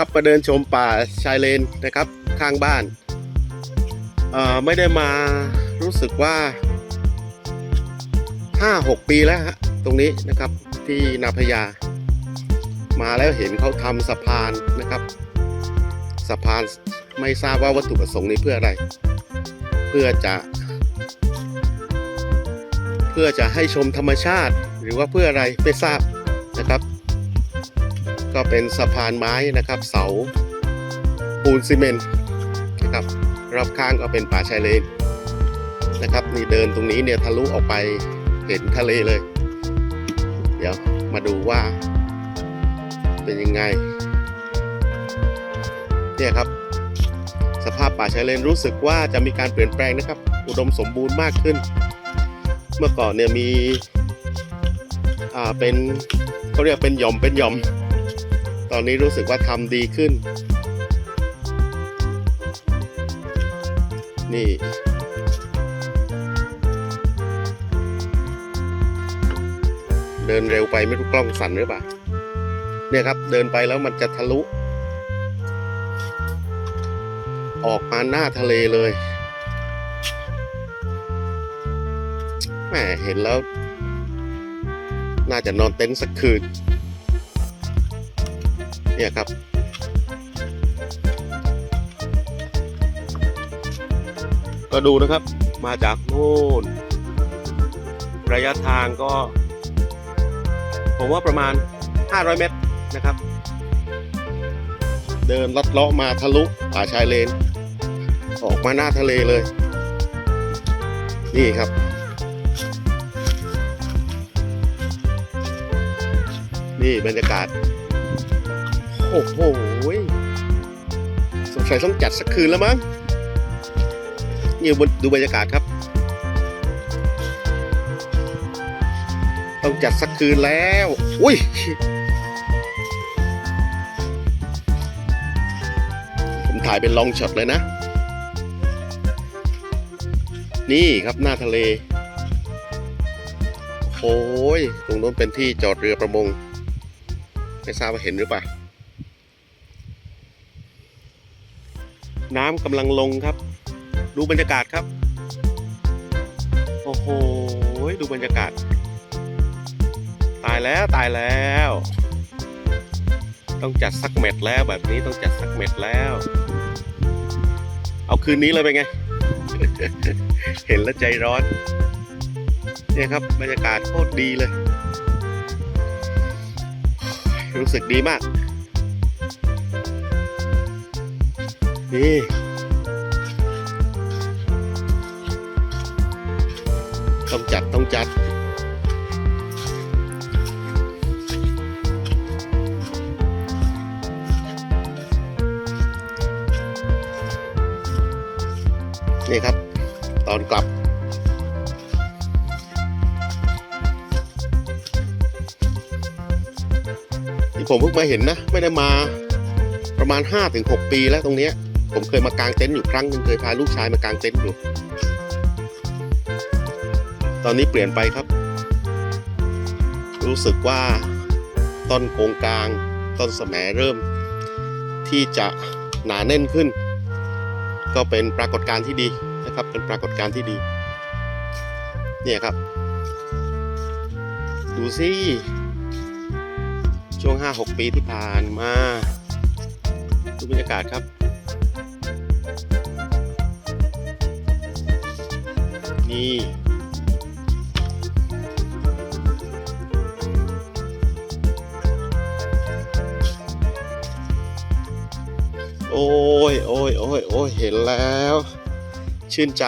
ครับมาเดินชมป่าชายเลนนะครับข้างบ้านเอ่อไม่ได้มารู้สึกว่า 5-6 ปีแล้วฮะตรงนี้นะครับที่นาพญามาแล้วเห็นเขาทำสะพานนะครับ สะพานไม่ทราบว่าวัตถุประสงค์นี้เพื่ออะไร เพื่อจะ เพื่อจะให้ชมธรรมชาติ หรือว่าเพื่ออะไรไม่ทราบนะครับ ก็เป็นสะพานไม้นะครับ เสาปูนซีเมนต์นะครับรอบข้างก็เป็นป่าชายเลนนะครับนี่เดินตรงนี้เนี่ยทะลุออกไปเห็นทะเลเลย เดี๋ยวมาดูว่า เป็นยังไงเนี่ยครับ สภาพป่าชายเลนรู้สึกว่าจะมีการเปลี่ยนแปลงนะครับ อุดมสมบูรณ์มากขึ้น เมื่อก่อนเนี่ยมีอ่าเป็นเขาเรียกเป็นหย่อมเป็นหย่อม ตอนนี้รู้สึกว่าทำดีขึ้น นี่เดินเร็วไปไม่รู้กล้องสั่นหรือเปล่า เนี่ยครับ เดินไปแล้วมันจะทะลุ ออกมาหน้าทะเลเลยแหมเห็นแล้ว น่าจะนอนเต็นท์สักคืน เนี่ยครับ ก็ดูนะครับมาจากโน่น ระยะทางก็ ผมว่าประมาณ 500 เมตรนะครับ เดินลัดเลาะมาทะลุป่าชายเลน ออกมาหน้าทะเลเลย นี่ครับนี่บรรยากาศ โอ้โหสงสัยต้องจัดสักคืนแล้วมั้งนี่ดูบรรยากาศครับ ต้องจัดสักคืนแล้ว อุ้ยผมถ่ายเป็นลองช็อตเลยนะ นี่ครับหน้าทะเลโอ้ยตรงโน้นเป็นที่จอดเรือประมง ไม่ทราบว่าเห็นหรือเปล่า น้ำกำลังลงครับ ดูบรรยากาศครับ โอ้โห ดูบรรยากาศ ตายแล้วตายแล้ว ต้องจัดสักเม็ดแล้วแบบนี้ต้องจัดสักเม็ดแล้ว เอาคืนนี้เลยเป็นไง เห็นแล้วใจร้อน เนี่ยครับบรรยากาศโคตรดีเลย รู้สึกดีมาก นี่ต้องจัดต้องจัด นี่ครับ ตอนกลับที่ผมเพิ่งมาเห็นนะ ไม่ได้มาประมาณ 5-6 ปีแล้วตรงนี้ ผมเคยมากางเต็นท์อยู่ครั้งหนึ่งเคยพาลูกชายมากางเต็นท์อยู่ ตอนนี้เปลี่ยนไปครับ รู้สึกว่าต้นโกงกลางต้นสมเริ่ม ที่จะหนาแน่นขึ้น ก็เป็นปรากฏการณ์ที่ดีนะครับ เป็นปรากฏการณ์ที่ดี เนี่ยครับ ดูสิช่วง 5-6 ปีที่ผ่านมาดูบรรยากาศครับ นี่โอ้ยโอ้ยโอ้ยโอ้ยเห็นแล้ว ชื่นใจ